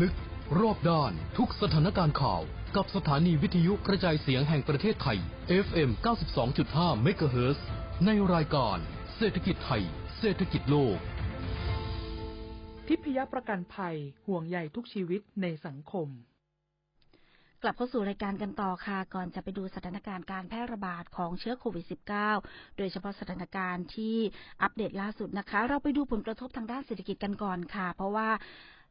ลึก รอบด้าน ทุกสถานการณ์ข่าว กับสถานีวิทยุกระจายเสียงแห่งประเทศไทย FM 92.5 เมกะเฮิรตซ์ในรายการเศรษฐกิจไทย เศรษฐกิจโลก ทิพยประกันภัยห่วงใยทุกชีวิตในสังคม กลับเข้าสู่รายการกันต่อค่ะ ก่อนจะไปดูสถานการณ์การแพร่ระบาดของเชื้อโควิด -19 โดยเฉพาะสถานการณ์ที่อัปเดตล่าสุดนะคะ เราไปดูผลกระทบทางด้านเศรษฐกิจกันก่อนค่ะ เพราะว่า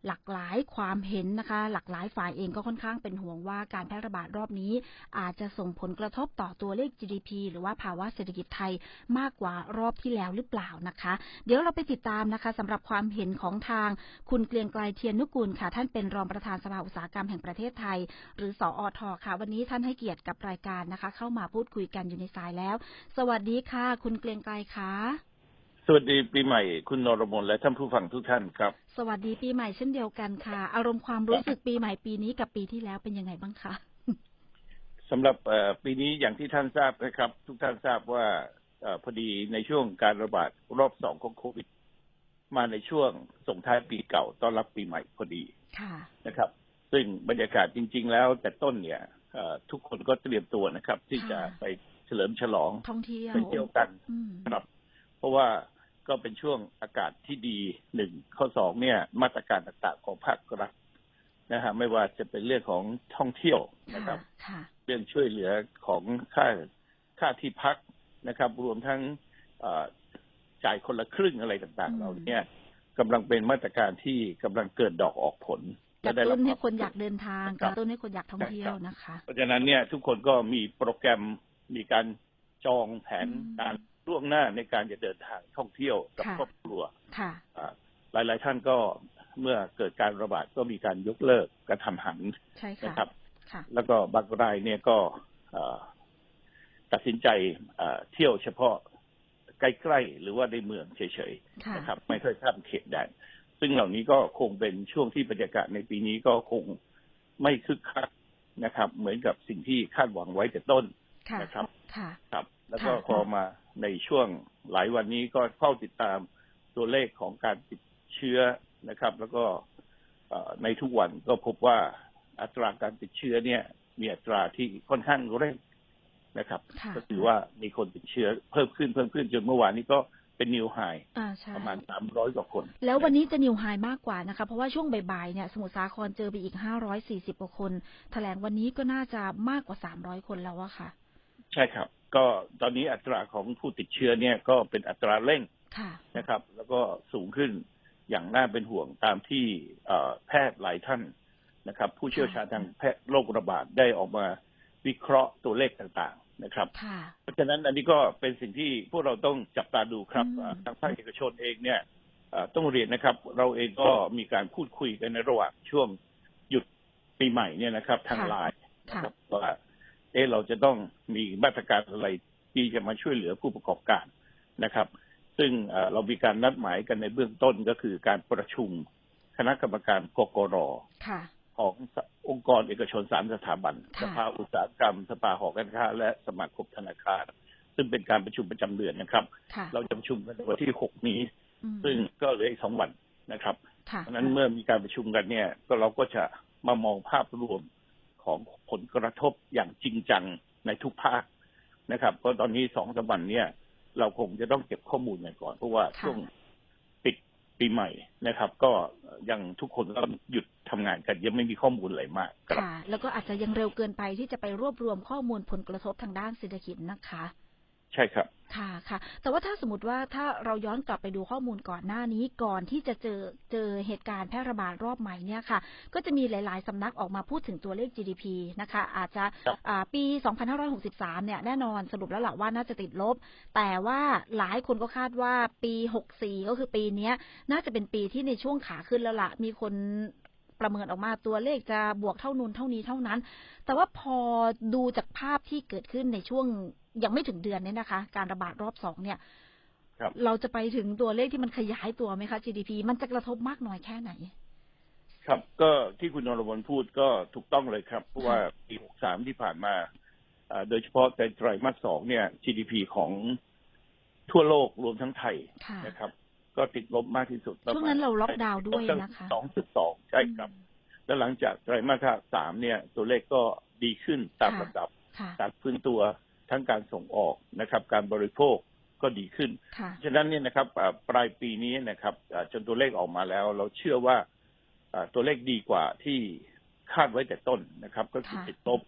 หลากหลายความเห็นนะคะ หลากหลายฝ่ายเองก็ค่อนข้างเป็นห่วงว่าการแพร่ระบาดรอบนี้ อาจจะส่งผลกระทบต่อตัวเลข GDP หรือว่าภาวะเศรษฐกิจไทยมากกว่ารอบที่แล้วหรือเปล่านะคะ เดี๋ยวเราไปติดตามนะคะสำหรับความเห็นของทางคุณเกรียงไกรเทียนนุกูลค่ะ ท่านเป็นรองประธานสภาอุตสาหกรรมแห่งประเทศไทย หรือสออทค่ะ วันนี้ท่านให้เกียรติกับรายการนะคะ เข้ามาพูดคุยกันอยู่ในสายแล้ว สวัสดีค่ะ คุณเกรียงไกรค่ะ สวัสดีปีใหม่คุณนรมนและท่านผู้ฟังทุกท่านครับ สวัสดีปีใหม่เช่นเดียวกันค่ะ อารมณ์ความรู้สึกปีใหม่ปีนี้กับปีที่แล้วเป็นยังไงบ้างคะสำหรับเอ่อปีนี้อย่างที่ท่านทราบนะครับ ทุกท่านทราบว่าเออพอดีในช่วงการระบาดรอบสองของโควิด มาในช่วงส่งท้ายปีเก่าต้อนรับปีใหม่พอดีค่ะนะครับ ซึ่งบรรยากาศจริง ๆ แล้วแต่ต้นเนี่ยเอ่อทุกคนก็เตรียมตัวนะครับ ที่จะค่ะไปเฉลิมฉลองท่องเที่ยวไปเที่ยวกันอืมครับ เพราะว่า ก็เป็นช่วงอากาศที่ดีหนึ่งข้อสองเนี่ย มาตรการต่างๆของภาครัฐนะฮะไม่ว่าจะเป็นเรื่องของท่องเที่ยวนะครับค่ะเรื่องช่วยเหลือของค่าค่าที่พักนะครับ รวมทั้งเอ่อจ่ายคนละครึ่งอะไรต่างอืมๆเราเนี่ยกำลังเป็นมาตรการที่กำลังเกิดดอกออกผลกระและได้ตุ้นบให้คนอยากเดินทางคกรับระตุ้นให้คนอยากท่องเที่ยวนะคะ เพราะฉะนั้นเนี่ยทุกคนก็มีโปรแกรมมีการจองแผนอืมการ ล่วงหน้าในการจะเดินทางท่องเที่ยวกับค่ะครอบครัวค่ะอ่าหลายๆท่านก็เมื่อเกิดการระบาดก็มีการยกเลิกกระทำหันใช่นะค่ะครับค่ะแล้วก็บางรายเนี่ยก็เอ่อตัดสินใจเอ่อเที่ยวเฉพาะใกล้ๆหรือว่าในเมืองเฉยค่ะๆนะครับ ไม่ค่อยข้ามเขตแดนซึ่งเหล่านี้ก็คงเป็นช่วงที่บรรยากาศในปีนี้ก็คงไม่คึกคักนะครับ เหมือนกับสิ่งที่คาดหวังไว้แต่ต้นค่ะ นะครับค่ะครับ แล้วก็ค่ะพอมาในช่วงหลายวันนี้ก็เฝ้าติดตามตัวเลขของการติดเชื้อนะครับ แล้วก็เอ่อในทุกวันก็พบว่าอัตราการติดเชื้อเนี่ย มีอัตราที่ค่อนข้างเร่งนะครับค่ะก็ถือว่ามีคนติดเชื้อเพิ่มขึ้นเพิ่มขึ้นจนเมื่อวานนี้ก็เป็นนิวไฮอ่าใช่ประมาณสามร้อยกว่าคน แล้ววันนี้จะนิวไฮมากกว่านะคะ เพราะว่าช่วงบ่ายๆเนี่ยสมุทรสาครเจอไปอีก540กว่าคน แถลงวันนี้ก็น่าจะมากกว่า300คนแล้วอะค่ะ ใช่ครับ ก็ตอนนี้อัตราของผู้ติดเชื้อเนี่ยก็เป็นอัตราเร่งค่ะนะครับ แล้วก็สูงขึ้นอย่างน่าเป็นห่วงตามที่เอ่อแพทย์หลายท่านนะครับ ผู้เชี่ยวชาญทางแพทย์โรคระบาดได้ออกมาวิเคราะห์ตัวเลขต่างๆนะครับค่ะเพราะฉะนั้นอันนี้ก็เป็นสิ่งที่พวกเราต้องจับตาดูครับอืมอ่าทางภาคเอกชนเองเนี่ยเอ่อต้องเรียนนะครับ เราเองก็มีการพูดคุยกันในระหว่างช่วงหยุดปีใหม่เนี่ยนะครับ ทางไลน์นะครับว่าเอะเราจะต้องมีมาตรการอะไรที่จะมาช่วยเหลือผู้ประกอบการนะครับ ซึ่งเอ่อเรามีการนัดหมายกันในเบื้องต้นก็คือการประชุมคณะกรรมการกกรค่ะของสองค์กรเอกชนสามสถาบันค่ะสภาอุตสาหกรรม สภาหอการค้า และสมาคมธนาคาร ซึ่งเป็นการประชุมประจำเดือนนะครับค่ะเราจะประชุมกันในวันที่หกนี้อืมซึ่งก็เหลืออีกสองวันนะครับค่ะเพราะฉะนั้นเมื่อมีการประชุมกันเนี่ย ก็เราก็จะมามองภาพรวม ของผลกระทบอย่างจริงจังในทุกภาคนะครับก็ตอนนี้สองสามวันเนี่ย เราคงจะต้องเก็บข้อมูลกันก่อน เพราะว่าค่ะช่วงปิดปีใหม่นะครับ ก็ยังทุกคนก็หยุดทำงานกันยังไม่มีข้อมูลอะไรมากครับค่ะ แล้วก็อาจจะยังเร็วเกินไปที่จะไปรวบรวมข้อมูลผลกระทบทางด้านเศรษฐกิจนะคะ ใช่ครับค่ะค่ะ แต่ว่าถ้าสมมติว่าถ้าเราย้อนกลับไปดูข้อมูลก่อนหน้านี้ก่อนที่จะเจอเจอเหตุการณ์แพร่ระบาดรอบใหม่เนี่ยค่ะ ก็จะมีหลาย ๆ สำนักออกมาพูดถึงตัวเลข GDP นะคะ อาจจะครับอ่าปี 2563 เนี่ยแน่นอนสรุปแล้วแหละว่าน่าจะติดลบ แต่ว่าหลายคนก็คาดว่าปี 64 ก็คือปีเนี้ยน่าจะเป็นปีที่ในช่วงขาขึ้นแล้วล่ะมีคนประเมินออกมาตัวเลขจะบวกเท่านูนเท่านี้เท่านั้น แต่ว่าพอดูจากภาพที่เกิดขึ้นในช่วง ยังไม่ถึงเดือนเนี่ยนะคะ การระบาดรอบสองเนี่ยครับเราจะไปถึงตัวเลขที่มันขยายตัวไหมคะ GDP มันจะกระทบมากน้อยแค่ไหน ครับ ก็ที่คุณนรมนพูดก็ถูกต้องเลยครับ เพราะว่าปี63ที่ผ่านมาอ่าโดยเฉพาะในไตรมาสสองเนี่ย GDP ของทั่วโลกรวมทั้งไทยค่ะนะครับ ก็ติดลบมากที่สุดช่วงนั้นเราล็อกดาวน์ด้วยนะคะสองจุดสองใช่ครับ แล้วหลังจากไตรมาสสามเนี่ย ตัวเลขก็ดีขึ้นตามค่ะลำดับค่ะการฟื้นตัว ทั้งการส่งออกนะครับ การบริโภคก็ดีขึ้นค่ะฉะนั้นเนี่ยนะครับอ่าปลายปีนี้นะครับอ่าจนตัวเลขออกมาแล้ว เราเชื่อว่าอ่าตัวเลขดีกว่าที่คาดไว้แต่ต้นนะครับ ก็คือค่ะติดลบ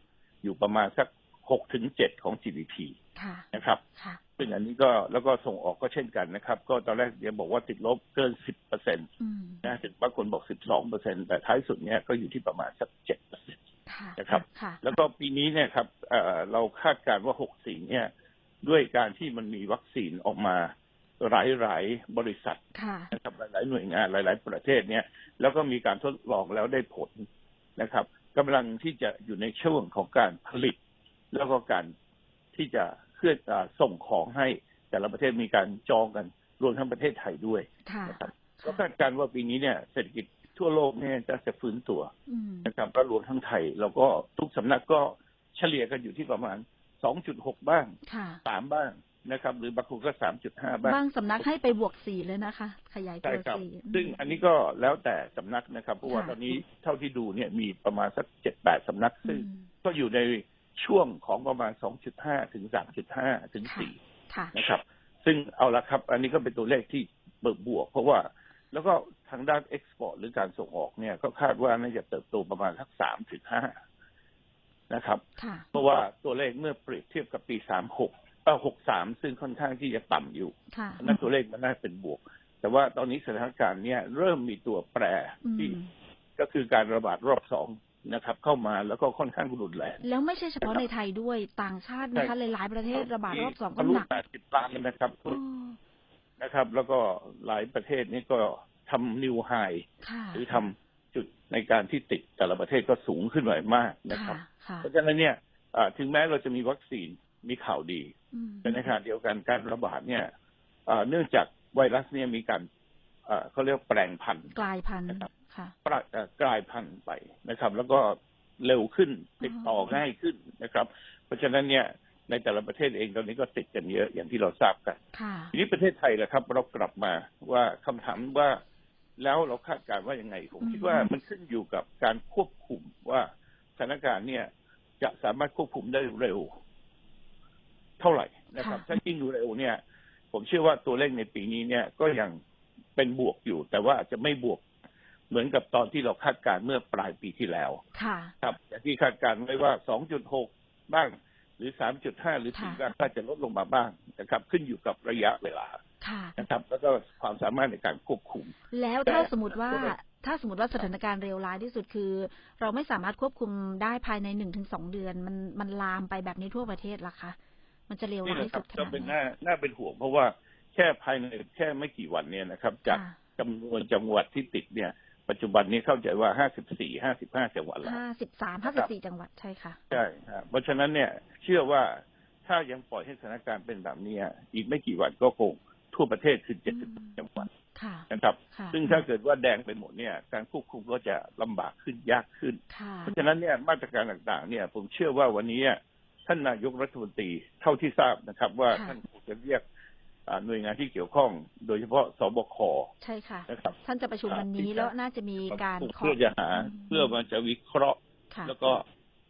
อยู่ประมาณสักหกถึงเจ็ดของ GDP ค่ะนะครับค่ะซึ่งอันนี้ก็แล้วก็ส่งออกก็เช่นกันนะครับ ก็ตอนแรกเดี๋ยวบอกว่าติดลบเกินสิบเปอร์เซ็นต์อืมนะถึงบางคนบอกสิบสองเปอร์เซ็นแต่ท้ายสุดเนี่ยก็อยู่ที่ประมาณสักเจ็ดเปอร์เซ็ นค่ะนะครับค่ะแล้วก็ปีนี้เนี่ยครับเอ่อเราคาดการณ์ว่า64เนี่ย ด้วยการที่มันมีวัคซีนออกมาหลายๆบริษัทค่ะนะครับหลายๆหน่วยงานหลาย ๆ ประเทศเนี่ย แล้วก็มีการทดลองแล้วได้ผลนะครับกำลังที่จะอยู่ในช่วงของการผลิต แล้วก็การที่จะเคลื่อนอ่าส่งของให้แต่ละประเทศมีการจองกันรวมทั้งประเทศไทยด้วยค่ะนะครับก็คาดการณ์ว่าปีนี้เนี่ยเศรษฐกิจ ทั่วโลกเนี่ยจะจะฟื้นตัวอืมนะครับก็รวมทั้งไทยแล้วก็ทุกสำนักก็เฉลี่ยกันอยู่ที่ประมาณ 2.6 บ้างค่ะ3บ้างนะครับ หรือบางคนก็ 3.5 บ้าง บางสำนักให้ไปบวกสี่เลยนะคะ ขยายตัใช่วครับสี่อืมซึ่งอันนี้ก็แล้วแต่สำนักนะครับ เพราะว่าค่ะตอนนี้เท่าที่ดูเนี่ยมีประมาณสัก 7-8 สำนัก ซึ่งอืมก็อยู่ในช่วงของประมาณ 2.5 ถึง 3.5 ถึงค่ะ4ค่ะนะครับ ซึ่งเอาละครับ อันนี้ก็เป็นตัวเลขที่เบิกบวก เพราะว่าแล้วก็ ทางด้านเอ็กซ์พอร์ตหรือการส่งออกเนี่ย ก็คาดว่าน่าจะเติบโตประมาณสัก3ถึง5นะครับค่ะเพราะว่าตัวเลขเมื่อเปรียบเทียบกับปี36เอ่อ63ซึ่งค่อนข้างที่จะต่ำอยู่ค่ะนั่นตัวเลขมันน่าเป็นบวก แต่ว่าตอนนี้สถานการณ์เนี่ยเริ่มมีตัวแปรอืที่มก็คือการระบาดรอบสองนะครับ เข้ามาแล้วก็ค่อนข้างรุนแรงแล้วไม่ใช่เฉพาะในไทยด้วยต่างชาตินะคะใช่หลายๆประเทศระบาดรอบสองก็ทะลุหนัก80ล้านนะครับอ๋อนะครับ แล้วก็หลายประเทศนี่ก็ ทำนิวไฮค่ะหรือทำจุดในการที่ติดแต่ละประเทศก็สูงขึ้นหน่อยมากนะครับค่ะเพราะฉะนั้นเนี่ยอ่าถึงแม้เราจะมีวัคซีนมีข่าวดีอืมแต่ในขณะเดียวกันการระบาดเนี่ยอ่าเนื่องจากไวรัสเนี่ยมีการอ่าเขาเรียกแปลงพันธุ์กลายพันธุ์นะครับค่ะปราเอ่อกลายพันธุ์ไปนะครับ แล้วก็เร็วขึ้นติดต่อง่ายขึ้นนะครับ เพราะฉะนั้นเนี่ยในแต่ละประเทศเองตอนนี้ก็ติดกันเยอะอย่างที่เราทราบกันค่ะทีนี้ประเทศไทยแหละครับ เรากลับมาว่าคำถามว่า แล้วเราคาดการณ์ว่ายังไง ผมคิดว่ามันขึ้นอยู่กับการควบคุมว่าสถานการณ์เนี่ย จะสามารถควบคุมได้เร็ว เท่าไหร่นะครับค่ะถ้ายิ่งเร็วเนี่ย ผมเชื่อว่าตัวเลขในปีนี้เนี่ย ก็ยังเป็นบวกอยู่ แต่ว่าอาจจะไม่บวกเหมือนกับตอนที่เราคาดการณ์เมื่อปลายปีที่แล้ว ค่ะครับอย่างที่คาดการณ์ไว้ว่า 2.6 บ้าง หรือ 3.5 หรือค่ะ4บ้างก็จะลดลงมาบ้างนะครับ ขึ้นอยู่กับระยะเวลา ค่ะ นะครับ แล้วก็ความสามารถในการควบคุม แล้วถ้าแต่สมมติว่าถ้าสมมติว่าสถานการณ์เลวร้ายที่สุดคือ เราไม่สามารถควบคุมได้ภายในหนึ่งถึงสองเดือน มันมันลามไปแบบนี้ทั่วประเทศล่ะคะมันจะเลวนี่ร้ายนะครัสุบดขจะนาดเป็นไหนน่าน่าเป็นห่วงเพราะว่าแค่ภายในแค่ไม่กี่วันเนี่ยนะครับ จากค่ะจำนวนจังหวัดที่ติดเนี่ย ปัจจุบันนี้เข้าใจว่า54 55จังหวัดแล้วห้าสิบสามห้าสิบสี่จังหวัดใช่ค่ะใช่ครับเพราะฉะนั้นเนี่ยเชื่อว่าถ้ายังปล่อยให้สถานการณ์เป็นแบบนี้อีกไม่กี่วันก็คงทั่วประเทศคืออืม70จังหวัดค่ะ นะครับค่ะซึ่งถ้าเกิดว่าแดงไปหมดเนี่ย การควบคุมก็จะลำบากขึ้นยากขึ้นค่ะเพราะฉะนั้นเนี่ยมาตรการต่างๆ เนี่ย ผมเชื่อว่าวันนี้ท่านนายกรัฐมนตรีเท่าที่ทราบนะครับ ว่าค่ะท่านคงจะเรียกอ่าหน่วยงานที่เกี่ยวข้อง โดยเฉพาะสบคใช่ค่ะนะครับท่านจะประชุมวันนี้อ่าแล้วน่าจะมีการเพื่อจะหาเพื่อมันจะวิเคราะห์ค่ะแล้วก็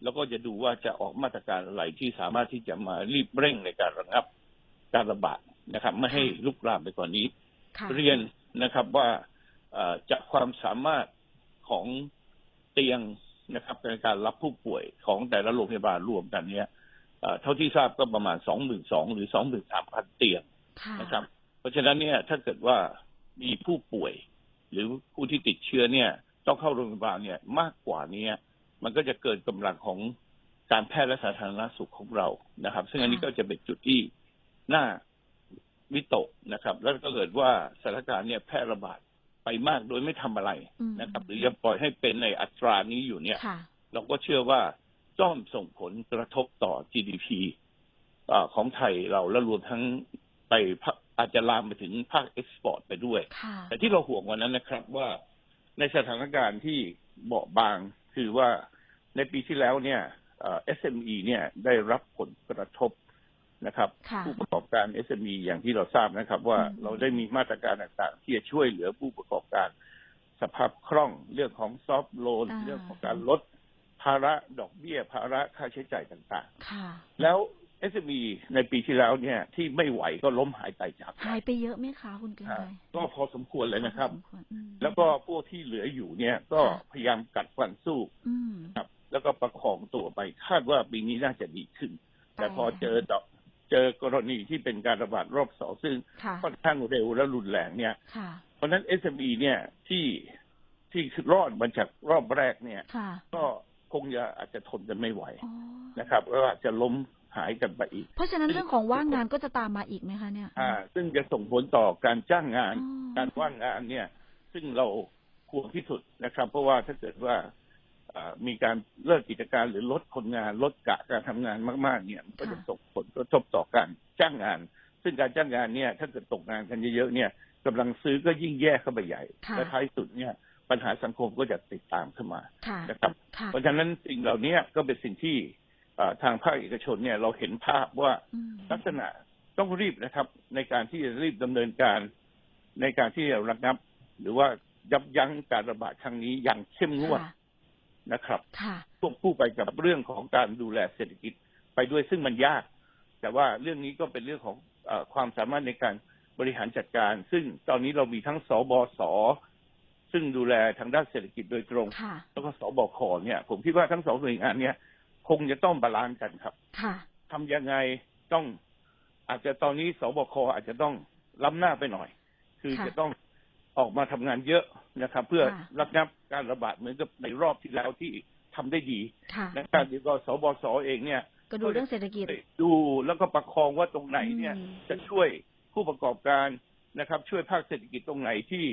แล้วก็จะดูว่าจะออกมาตรการอะไรที่สามารถที่จะมารีบเร่งในการระงับการระบาดนะครับ ไม่ให้ลุกลามไปกว่านี้ค่ะเรียน นะครับ ว่าเอ่อจากความสามารถของเตียงนะครับในการรับผู้ป่วยของแต่ละโรงพยาบาลรวมกันเนี่ยเอ่อเท่าที่ทราบก็ประมาณสองหมื่นสองหรือสองหมื่นสามพันเตียงค่ะนะครับ เพราะฉะนั้นเนี่ยถ้าเกิดว่ามีผู้ป่วย หรือผู้ที่ติดเชื้อเนี่ย ต้องเข้าโรงพยาบาลเนี่ยมากกว่านี้มันก็จะเกินกำลังของการแพทย์และสาธารณสุขของเรานะครับ ซึ่งอันนี้ก็จะเป็นจุดที่น่า วิตกนะครับ แล้วก็เกิดว่าสถานการณ์เนี่ยแพร่ระบาดไปมากโดยไม่ทำอะไรอืมนะครับ หรือยังปล่อยให้เป็นในอัตรานี้อยู่เนี่ยค่ะเราก็เชื่อว่าต้องส่งผลกระทบต่อ GDP อ่าของไทยเราและรวมทั้งไปภาคอาจจะลามไปถึงภาคเอ็กซ์พอร์ตไปด้วยค่ะแต่ที่เราห่วงวันนั้นนะครับว่าในสถานการณ์ที่เบาบางคือว่าในปีที่แล้วเนี่ยเอ่อ SME เนี่ยได้รับผลกระทบ นะครับค่ะผู้ประกอบการ SME อย่างที่เราทราบนะครับ ว่าอืมเราได้มีมาตรการต่างๆ ที่จะช่วยเหลือผู้ประกอบการ สภาพคล่องเรื่องของซอฟท์โลนอ่าเรื่องของการลดภาระดอกเบี้ย ภาระค่าใช้จ่ายต่างค่ะๆแล้ว SME ในปีที่แล้วเนี่ย ที่ไม่ไหวก็ล้มหายตายจากไปหายไปเยอะไหมคะคุณเกรียงอ่าไกรก็พอสมควรเลยนะครับพอสมวอืมแล้วก็พวกที่เหลืออยู่เนี่ย ก็ค่ะพยายามกัดฟันสู้อืมครับ แล้วก็ประคองตัวไป คาดว่าปีนี้น่าจะดีขึ้น แต่พอเจอดอก เจอกรณีที่เป็นการระบาดรอบสองซึ่งค่ะค่อนข้างเร็วและรุนแรงเนี่ยค่ะเพราะฉะนั้น SME เนี่ยที่ที่รอดมาจากรอบแรกเนี่ยค่ะก็คงจะอาจจะทนกันไม่ไหวอ๋อนะครับแล้วอาจจะล้มหายกันไปอีก เพราะฉะนั้นเรื่องของว่างงานก็จะตามมาอีกไหมคะเนี่ยอ่า ซึ่งจะส่งผลต่อการจ้างงานอ๋อการว่างงานเนี่ย ซึ่งเราควรที่สุดนะครับ เพราะว่าถ้าเกิดว่าอ่า มีการเลิกกิจการหรือลดคนงานลดกะการทำงานมากๆ เนี่ยมันก็จะส่งผลกระทบต่อการจ้างงาน ซึ่งการจ้างงานเนี่ย ถ้าเกิดตกงานกันเยอะๆเนี่ยกำลังซื้อก็ยิ่งแย่เข้าไปใหญ่ค่ะและท้ายสุดเนี่ย ปัญหาสังคมก็จะติดตามขึ้นมาค่ะนะครับค่ะเพราะฉะนั้นสิ่งเหล่านี้ก็เป็นสิ่งที่เอ่อทางภาคเอกชนเนี่ยเราเห็นภาพว่าอืมลักษณะต้องรีบนะครับ ในการที่จะรีบดำเนินการ ในการที่จะระงับ หรือว่ายับยั้งการระบาดครั้งนี้อย่างเข้มงวดค่ะ นะครับค่ะควบคู่ไปกับเรื่องของการดูแลเศรษฐกิจไปด้วยซึ่งมันยาก แต่ว่าเรื่องนี้ก็เป็นเรื่องของเออความสามารถในการบริหารจัดการ ซึ่งตอนนี้เรามีทั้งสบสซึ่งดูแลทางด้านเศรษฐกิจโดยตรงค่ะแล้วก็สบคเนี่ย ผมคิดว่าทั้งสองหน่วยงานเนี่ย คงจะต้องบาลานซ์กันครับค่ะทำยังไงต้องอาจจะตอนนี้สบคอาจจะต้องล้ำหน้าไปหน่อย คือค่ะจะต้อง ออกมาทำงานเยอะนะครับ เพื่อค่ะระงับการระบาดเหมือนกับในรอบที่แล้วที่ทำได้ดีค่ะนะครับเดี๋ยวก็สบสเองเนี่ย ก็ดูเรื่องเศรษฐกิจดูแล้วก็ประคองว่าตรงไหนเนี่ยอืมจะช่วยผู้ประกอบการนะครับ ช่วยภาคเศรษฐกิจตรงไหนที่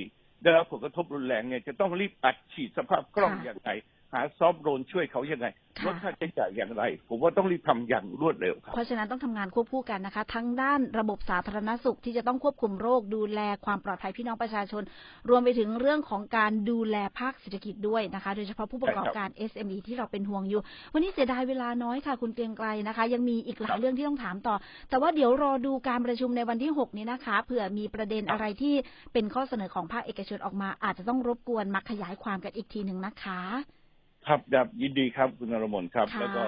ได้รับผลกระทบรุนแรงเนี่ยจะต้องรีบอัดฉีดสภาพคล่องค่ะอย่างไร หาซอฟต์โรนช่วยเขายังไงค่ะลดค่าใช้จ่ายอย่างไร ผมว่าต้องรีบทำอย่างรวดเร็วครับเพราะฉะนั้นต้องทำงานควบคู่กันนะคะ ทั้งด้านระบบสาธารณสุขที่จะต้องควบคุมโรค ดูแลความปลอดภัยพี่น้องประชาชน รวมไปถึงเรื่องของการดูแลภาคเศรษฐกิจด้วยนะคะ โดยเฉพาะผู้ประกอบการ SME ที่เราเป็นห่วงอยู่ วันนี้เสียดายเวลาน้อยค่ะ คุณเกรียงไกรนะคะ ยังมีอีกหลายเรื่องที่ต้องถามต่อ แต่ว่าเดี๋ยวรอดูการประชุมในวันที่ 6 นี้นะคะเผื่อมีประเด็นอะไรที่เป็นข้อเสนอของภาคเอกชนออกมา อาจจะต้องรบกวนมาขยายความกันอีกทีหนึ่งนะคะ ครับครับยินดีครับคุณนรมนครับ ค่ะ แล้วก็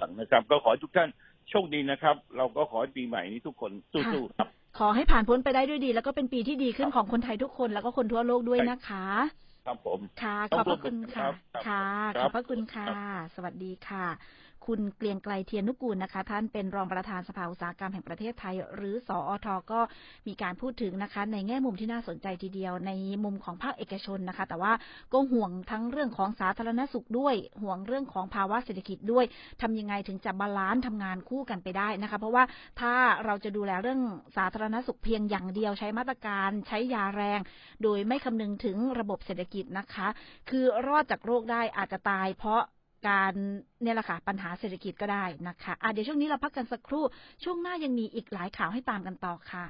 สั่งนะครับ ก็ขอให้ทุกท่านโชคดีนะครับ เราก็ขอให้ปีใหม่นี้ทุกคนสู้ๆครับ ขอให้ผ่านพ้นไปได้ด้วยดี แล้วก็เป็นปีที่ดีขึ้นของคนไทยทุกคนแล้วก็คนทั่วโลกด้วยนะคะ ครับผม ค่ะต้ขอองบพระคุณค่ะ ครับค่ะคขรับอบพระคุณค่ะ สวัสดีค่ะ คุณเกรียงไกลเทียนนุกูลนะคะ ท่านเป็นรองประธานสภาอุตสาหกรรมแห่งประเทศไทย หรือสอทก็มีการพูดถึงนะคะ ในแง่มุมที่น่าสนใจทีเดียวในมุมของภาคเอกชนนะคะ แต่ว่าก็ห่วงทั้งเรื่องของสาธารณสุขด้วย ห่วงเรื่องของภาวะเศรษฐกิจด้วยทำยังไงถึงจะบาลานซ์ทำงานคู่กันไปได้นะคะ เพราะว่าถ้าเราจะดูแลเรื่องสาธารณสุขเพียงอย่างเดียวใช้มาตรการใช้ยาแรง โดยไม่คำนึงถึงระบบเศรษฐกิจนะคะ คือรอดจากโรคได้อาจจะตายเพราะ การเนี่ยแหละค่ะปัญหาเศรษฐกิจก็ได้นะคะอะเดี๋ยวช่วงนี้เราพักกันสักครู่ ช่วงหน้ายังมีอีกหลายข่าวให้ตามกันต่อค่ะ